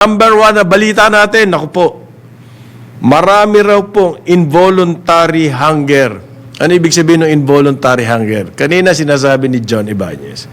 Number one na balita natin, naku po, marami raw pong involuntary hunger. Ano ibig sabihin ng involuntary hunger? Kanina sinasabi ni John Ibanez,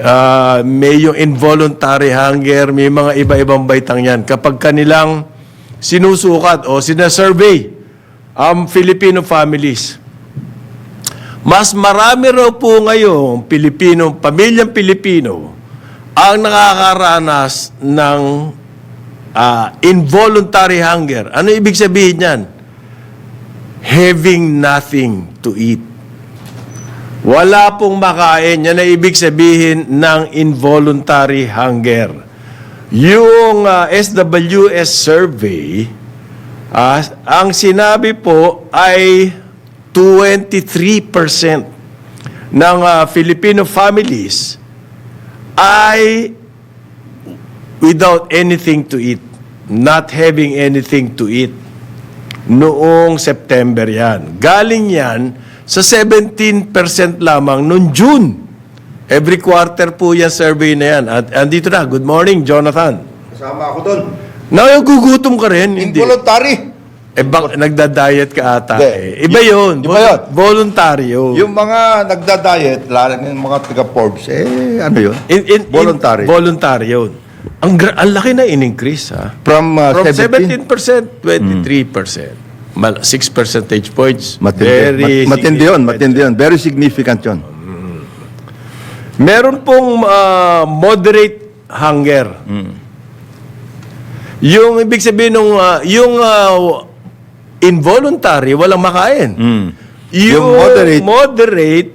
ah, may yung involuntary hunger, may mga iba-ibang baitang yan. Kapag kanilang sinusukat o sinasurvey ang Filipino families, mas marami raw po ngayon Pilipino, pamilyang Pilipino ang nakakaranas ng ah, involuntary hunger. Ano ibig sabihin yan? Having nothing to eat. Wala pong makain. Yan ang ibig sabihin ng involuntary hunger. Yung ah, SWS survey, ah, ang sinabi po ay 23% ng ah, Filipino families ay without anything to eat. Not having anything to eat. Noong September yan. Galing yan sa 17% lamang noong June. Every quarter po yan survey na yan. At andito na. Good morning, Jonathan. Kasama ako doon. Nagugutom ka rin? Hindi. Involuntary. Eh, bak- nagda-diet ka ata Hindi. eh. Iba yun. Iba yun. Voluntary yun. Yung mga nagda-diet, lalo yung mga taga-Forbes, eh, ano yun? In- in- in- Voluntary. voluntary yun. Ang, gra- ang laki na in-increase, ha? From, uh, From 17. 17%, 23%. Mal- 6 percentage points. Matindi, Very mat- matindi yun, matindi yun. Very significant yun. Meron pong ah, moderate hunger. Yung ibig sabihin ng yung ah, involuntary, walang makain. Mm. Yung, Yung moderate- moderate,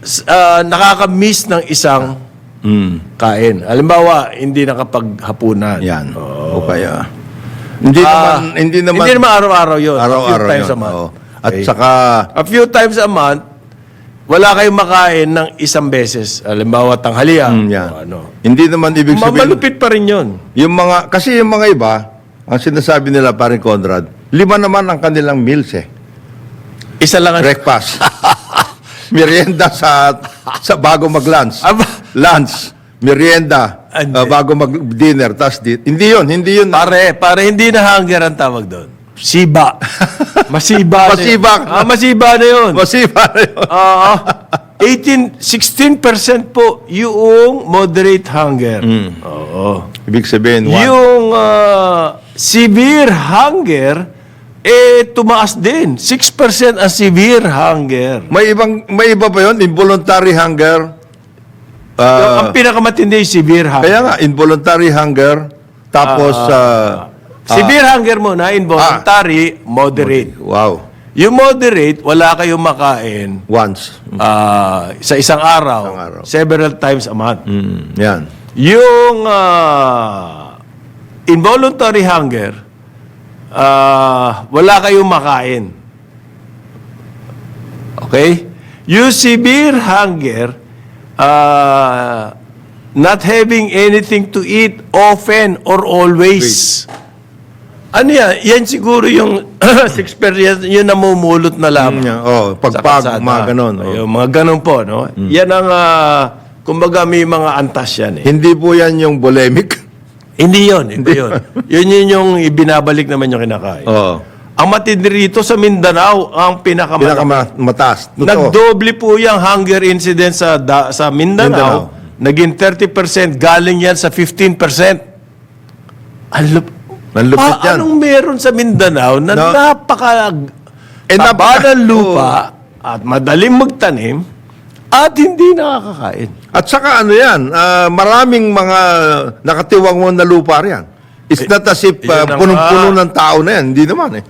s- ah, nakaka-miss ng isang Mm. kain. Halimbawa, hindi nakapaghapunan. Yan. Oo. O kaya. Hindi Ah, naman, hindi naman, Hindi naman araw-araw yun. araw-araw A few times yun. a month. Oo. At Okay. saka, A few times a month, wala kayong makain ng isang beses. Halimbawa, tanghalian. mm, yan. o ano. Hindi naman ibig sabihin, Malupit pa rin yun. yung mga, kasi yung mga iba, ang sinasabi nila, parin Conrad, lima naman ang kanilang meals eh. Isa lang ang... Breakfast. merienda sa sa bago mag-lunch. Lunch, merienda, Hindi. uh, bago mag-dinner, tas di, hindi yun, hindi yun. Pare, pare, hindi na hunger ang tawag doon. Siba. Masiba. na yun. Masiba. Ah, masiba na yun. Masiba na yun. Oo. 18, 16% po yung moderate hunger. Oo. Ibig sabihin, one. Yung ah, severe hunger, eh, tumaas din. 6% ang severe hunger. may ibang may iba pa yun, involuntary hunger. Uh, ang pinakamatindi severe hunger. kaya nga, involuntary hunger. Tapos, uh, severe hunger muna, involuntary, moderate. wow, Yung moderate, wala kayong makain once. ah, sa isang araw, Isang araw. several times a month. Mm, yan. Yung ah, involuntary hunger, ah, wala kayong makain. Okay? Yung severe hunger, ah, not having anything to eat often or always. Ano yan? Yan siguro yung experience, yun namumulot na Mm, lamang. yan. Oh, pagpag, mga ganon. oh. Ayun, mga ganon po, no? Yan ang, ah, kumbaga may mga antas yan eh. Hindi po yan yung bulimic. Hindi yun, hindi yun. yun yun yung ibinabalik naman yung kinakain. Oo. Ang matindi rito sa Mindanao, ang pinakamalaki. Pinakamataas. Totoo. Nagdoble po yung hunger incidence sa, da, sa Mindanao. Mindanao. Naging 30%, galing yan sa 15%. Ang lup- Ang lupit Pa- yan. Anong meron sa Mindanao na No. napaka Eh, taba napaka- ng lupa at madaling magtanim at hindi nakakakain? At saka ano yan, ah, maraming mga nakatiwang mo na lupa riyan. It's not as if ah, ang- punong-puno ng tao na yan. Hindi naman eh.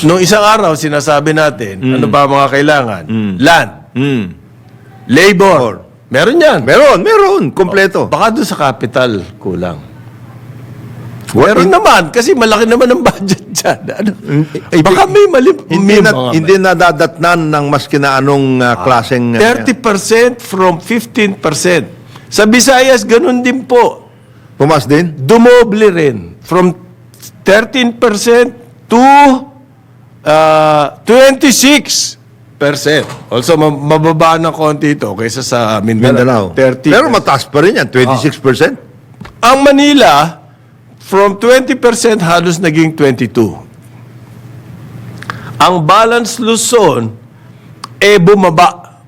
Noong isang araw, sinasabi natin, Mm. ano ba mga kailangan? Land, Mm. labor. Meron yan. Meron, meron. Kompleto. Baka doon sa capital, kulang. What Meron naman, kasi malaki naman ang budget dyan. Ano? Eh, Baka may mali. may hindi na, mga- hindi nadadatnan ng maski na anong ah, klaseng... ah, 30% from 15%. Sa Visayas, ganun din po. Pumas din? Dumoble rin. From 13% to uh, 26%. percent. Also, ma- mababa ng konti ito kaysa sa Mindanao. Mindanao. 30. Pero mataas pa rin yan, 26%. Ang Manila, from 20% halos naging 22. Ang balance Luzon, eh bumaba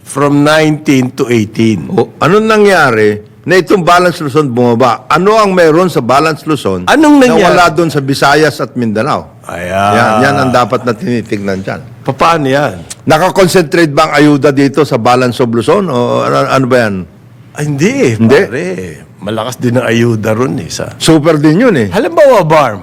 from 19 to 18. O, anong nangyari na itong balance Luzon bumaba? Ano ang meron sa balance Luzon Anong nangyari? na wala doon sa Visayas at Mindanao? Ayan. Yan, yan ang dapat na tinitignan dyan. Paano yan? Nakakonsentrate ba ang ayuda dito sa balance of Luzon? O ano, ano ba yan? Ay, hindi eh, Hindi? pare. Malakas din ang ayuda ron eh. Sa... Super din yun eh. Halimbawa, Barm.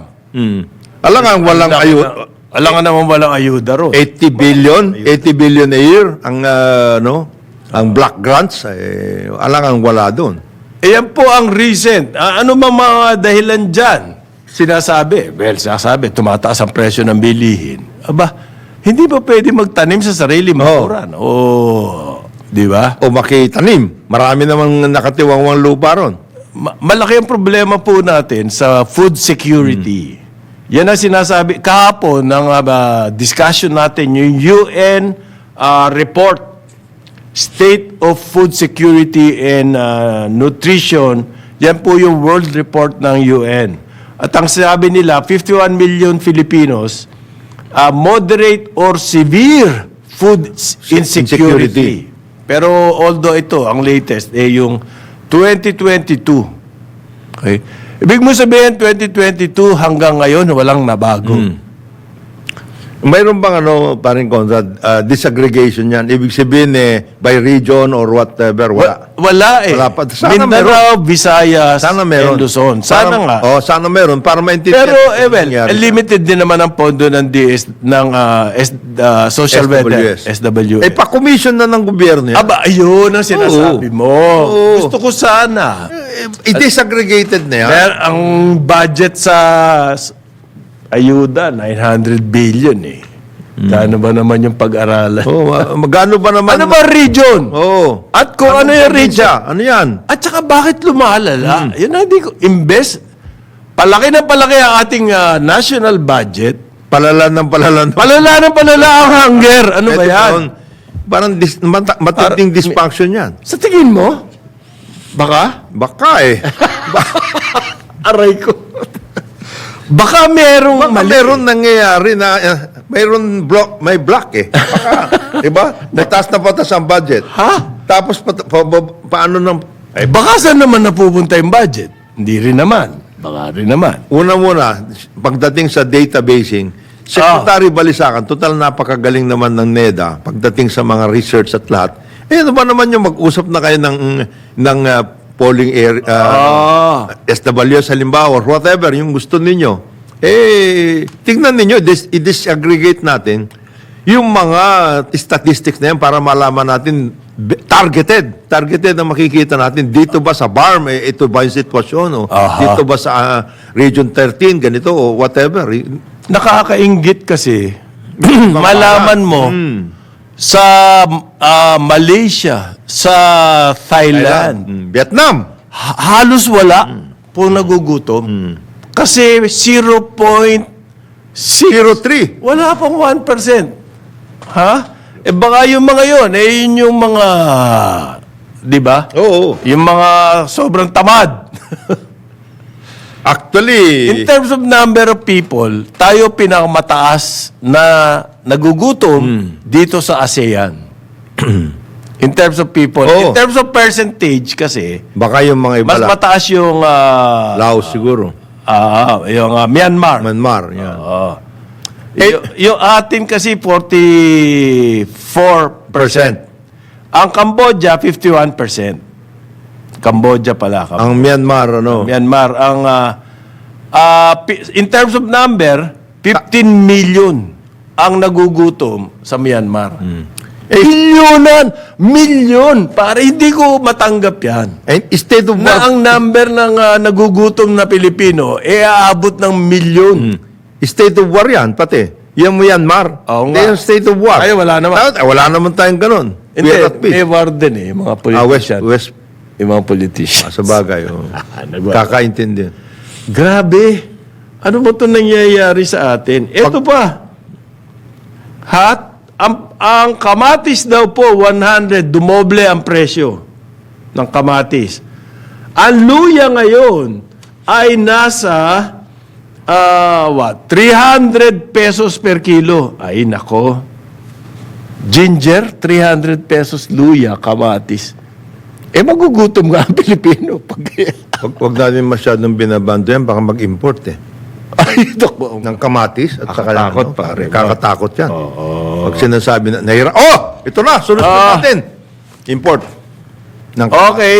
Alam nga, walang ayuda. na- Alam nga naman walang ayuda ron. 80 billion, 80 billion a year ang ah, no, ang black grants eh alam ang wala doon. Ayan po ang recent. Ah, ano ba mga dahilan dyan? Sinasabi, well, sinasabi, tumataas ang presyo ng bilihin. Aba, hindi ba pwede magtanim sa sarili makuran? O, di ba? O makitanim. Marami namang nakatiwangwang lupa ron. Ma- malaki ang problema po natin sa food security. Yan ang sinasabi kahapon ng ah, discussion natin, yung UN ah, report, State of Food Security and ah, Nutrition, yan po yung world report ng UN. At ang sabi nila, 51 million Filipinos, ah, moderate or severe food s- insecurity. Pero although ito, ang latest, eh yung 2022. Okay? Ibig mo sabihin, 2022 hanggang ngayon, walang nabago. Mayroon bang ano, paring Conrad, ah, disaggregation yan? Ibig sabihin eh, by region or whatever, wala. Wa- Wala eh. Wala pa. Sana Mindanao, Visayas, Sana meron. and Luzon. Sana Para- nga. Oh, sana meron para maintindihan. Pero, eh, well, nangyari. limited din naman ang pondo ng DS, ng ah, S, ah, social welfare, SWS. SWS. Eh, pa-commission na ng gobyerno yan. Aba, ayun ang sinasabi mo. Oo. Gusto ko sana. Eh, I-disaggregated na yan. Pero ang budget sa ayuda, 900 billion eh. Kano ba naman yung pag-aralan? Oh, ma- magano ba naman? Ano ba region? Oh. At kung ano yung region? Ano yan? At saka bakit lumalala? Hmm. Yun ang di ko, imbes, palaki na palaki ang ating ah, national budget, Palalan ng palalan. palala na palala ang hunger. Ano ba Ito yan? taon, Parang dis, mata, matinding dysfunction yan. Sa tingin mo? Baka? Baka eh. Aray ko. Baka merong Baka mali. meron nangyayari na uh, mayroon block, may block eh. Baka, di ba? Patas na patas ang budget. Ha? Tapos pa, pa- pa- paano nang Eh baka saan naman napupunta yung budget? Hindi rin naman. Baka rin naman. Una-muna, pagdating sa databasing, Secretary Balisacan, total napakagaling naman ng NEDA pagdating sa mga research at lahat. Eh, ano ba naman yung mag-usap na kayo ng, ng uh, polling area, uh, Ah. SWS halimbawa, or whatever, yung gusto ninyo. Eh, tingnan ninyo, dis- i-disaggregate natin yung mga statistics na yan para malaman natin targeted. Targeted ang makikita natin. Dito ba sa BARM, eh, ito ba yung sitwasyon? O Aha. dito ba sa ah, Region 13, ganito, o whatever. Nakakaingit kasi malaman mo sa ah, Malaysia, sa Thailand, Mm, Vietnam. ha- halos wala po nagugutom. Kasi 0.03. 03. Wala pang 1%. Ha? Eh baka yung mga yon, eh yun yung mga, di ba? Oo. Yung mga sobrang tamad. Actually, In terms of number of people, tayo pinakamataas na nagugutom dito sa ASEAN. In terms of people. In Oo. terms of percentage kasi, baka yung mga iba mas lang. mataas yung ah, Laos siguro. ah, yung ah, Myanmar. Myanmar, yan. Oo. Y- yung atin kasi 44%. Ang Cambodia 51%. Cambodia pala. Cam- Ang Myanmar, ano? Myanmar ang ah, pi- in terms of number 15 million ang nagugutom sa Myanmar. Eh, milyonan! Milyon! Para hindi ko matanggap yan. And state of Na ang number ng ah, nagugutom na Pilipino, eh aabot ng milyon. state of war yan, pati. Yung Myanmar. Oo nga. yung state of war. Ay, wala naman. Ah, wala naman tayong ganun. Hindi, may war din eh, mga Ah, West, politician. West, Yung mga politician. ah, sa bagay. Oh. Kakaintindi. Grabe. Ano ba ito nangyayari sa atin? Ito pa. Hot ang, ang kamatis daw po, 100, dumoble ang presyo ng kamatis. Ang luya ngayon ay nasa ah, what, 300 pesos per kilo. Ay, nako. Ginger, 300 pesos luya, kamatis. Eh, magugutom nga ang Pilipino. Pag, Wag, wag natin masyadong binabando yan, baka mag-import eh. ay, nako. Ng kamatis at saka Nakakatakot, ano, pare. Kakatakot yan. Pag sinasabi na, nahira, oh! Ito na, sunod Ah. natin. Import. Ng Okay.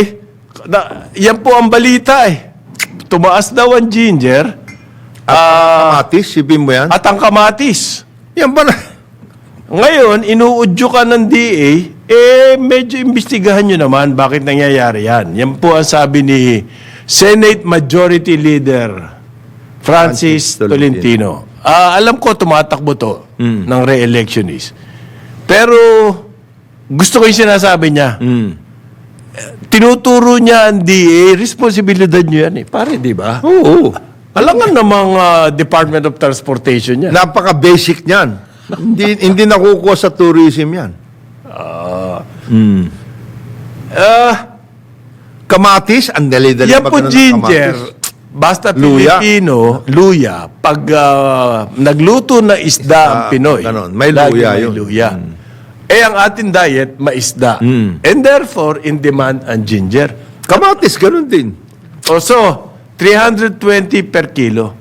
Na, yan po ang balita eh. Tumaas daw ang ginger ah, kamatis, sipin mo yan. at ang kamatis. yan ba na? Ngayon, inuudyo ka ng DA, eh medyo imbestigahan nyo naman bakit nangyayari yan. Yan po ang sabi ni Senate Majority Leader Francis, Francis Tolentino. Tolentino. Ah, alam ko tumatakbo to ng re-electionist. Pero gusto ko yung sinasabi niya. Mm. Tinuturo niya ang DA, responsibilidad niyo yan eh. Pare, di ba? Oo. Alangan namang ah, Department of Transportation yan. Napaka-basic niyan. hindi hindi nakukuha sa tourism yan. Ah, Kamatis, ang dali-dali yan po ginger. kamatis. Basta Luya. Pilipino, luya. Pag ah, nagluto na isda ang Pinoy, ganon. May lagi luya may yun. luya. Eh, ang ating diet, maisda. Mm. And therefore, in demand ang ginger. Kamatis, ganun din. O so, 320 per kilo.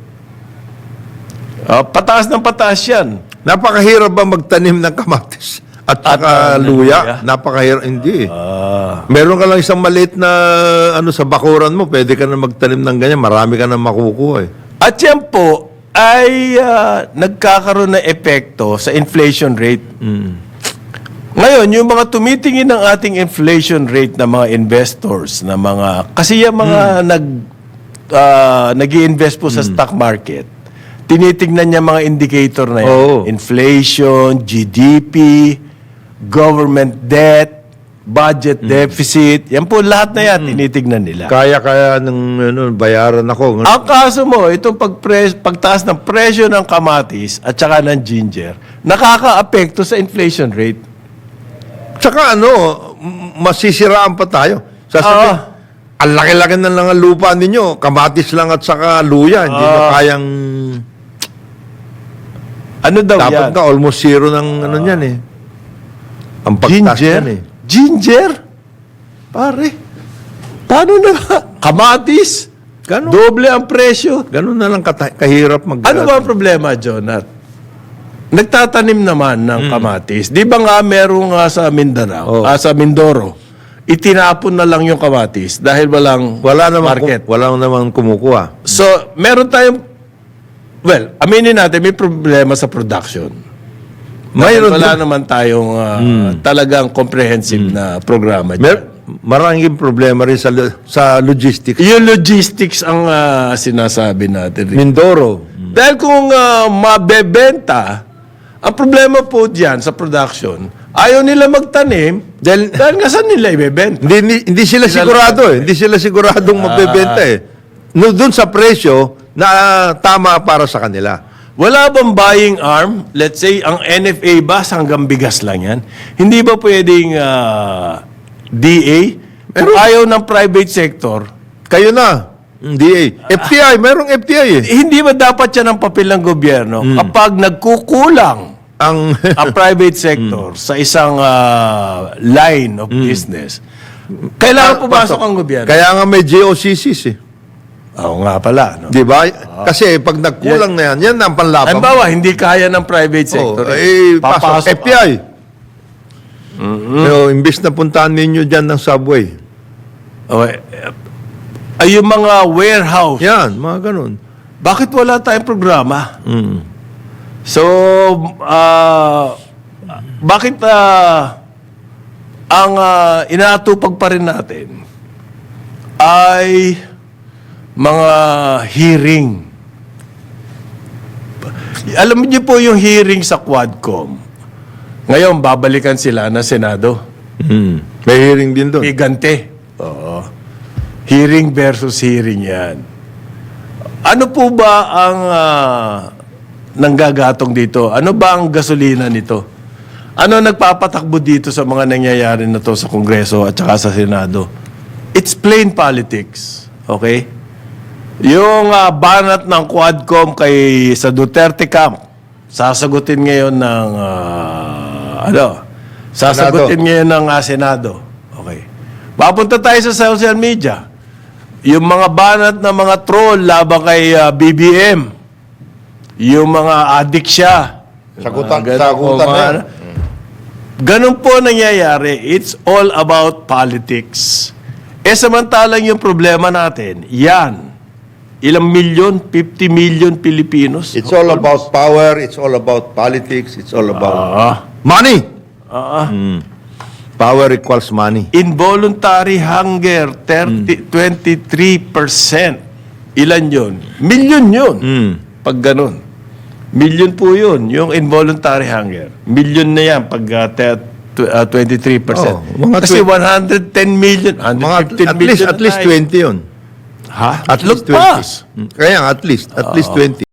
Ah, pataas ng pataas yan. Napakahirap ba magtanim ng kamatis? At At, saka ng luya? luya? Napakahirap. Hindi. Ah. Meron ka lang isang maliit na ano sa bakuran mo, pwede ka na magtanim ng ganyan, marami ka na makukuha eh. At yan po ay ah, nagkakaroon ng epekto sa inflation rate. Ngayon, yung mga tumitingin ng ating inflation rate na mga investors, na mga, kasi yung mga nag, ah, nag-i-invest po sa stock market, tinitingnan niya mga indicator na yan. Oo. Inflation, GDP, government debt, budget deficit, yan po lahat na yan tinitingnan nila. Kaya-kaya ng ano, bayaran ako. Ang kaso mo, itong pagpres, pagtaas ng presyo ng kamatis at saka ng ginger, nakaka-apekto sa inflation rate. Tsaka ano, m- masisiraan pa tayo. Sasabihin, Ah. ang laki-laki na lang ang lupa ninyo, kamatis lang at saka luya, hindi na kayang... Ano daw Dapat yan? ka almost zero ng ano niyan eh. Ang pagtaas Ginger? yan eh. Ginger? Pare, paano na? Kamatis? Ganun. Doble ang presyo. Ganun na lang kahirap mag... Ano ba ang problema, Jonat? Nagtatanim naman ng Hmm. kamatis. Di ba nga merong nga sa Mindanao, Oh. ah, sa Mindoro, itinapon na lang yung kamatis dahil walang Wala naman, market. kum- wala naman kumukuha. So, meron tayong, well, aminin natin, may problema sa production. Mayroon wala naman tayong ah, talagang comprehensive na programa dyan. Mer maraming problema rin sa, lo- sa logistics. Yung logistics ang ah, sinasabi natin. rin. Mindoro. Dahil kung ah, mabebenta, ang problema po dyan sa production, ayaw nila magtanim dahil, dahil nga saan nila ibebenta? Hindi, hindi, hindi sila sigurado eh. Hindi sila siguradong mabebenta eh. No, doon sa presyo na ah, tama para sa kanila. Wala bang buying arm? Let's say, ang NFA ba hanggang bigas lang yan? Hindi ba pwedeng ah, DA? Kung ayaw ng private sector, Kayo na. DA. FTI, merong FTI eh. hindi ba dapat yan ang papel ng gobyerno kapag nagkukulang Ang ang private sector sa isang ah, line of business, kailangan pumasok ang gobyerno. Kaya nga may GOCCs eh. Oo nga pala. No? Di ba? Kasi pag nagkulang na yan, yan ang panlaban. Halimbawa, hindi kaya ng private Oh, sector. eh, pasok. Papasok. FTI. Pero imbis na puntahan ninyo dyan ng subway. Okay. Ay, yung mga warehouse. Yan, mga ganun. Bakit wala tayong programa? Mm. So, ah, bakit ah, ang uh, inaatupag pa rin natin ay mga hearing. Alam niyo po yung hearing sa Quadcom. Ngayon, babalikan sila ng Senado. Mm. May hearing din doon. Gigante. Oo. Hearing versus hearing yan. Ano po ba ang ah, nanggagatong dito? Ano ba ang gasolina nito? Ano nagpapatakbo dito sa mga nangyayari na to sa Kongreso at saka sa Senado? It's plain politics. Okay? Yung ah, banat ng Quadcom kay sa Duterte camp, sasagutin ngayon ng ah, ano? Sasagutin ngayon ng ah, Senado. Okay. Papunta tayo sa social media. Yung mga banat ng mga troll laban kay ah, BBM. Yung mga addict siya. Sagutan- Mga sagutan na yan. Ganun po nangyayari. It's all about politics. Eh samantalang yung problema natin, yan. Ilang milyon? 50 million Pilipinos? It's all about power, it's all about politics, it's all about Ah. money. Ah. Power equals money. Involuntary hunger, 30, 23%. Ilan yun? Milyon yun. Mm. Pag ganun. Milyon po yun, yung involuntary hunger. Milyon na yan pag uh, te- tw- uh, 23%. Oh, mga Kasi twen- 110 million, 115 Mga at least million at least na tayo. 20 'yon. Ha? At least 20. Lagpas. Mm. Kaya nga, at least at least 20.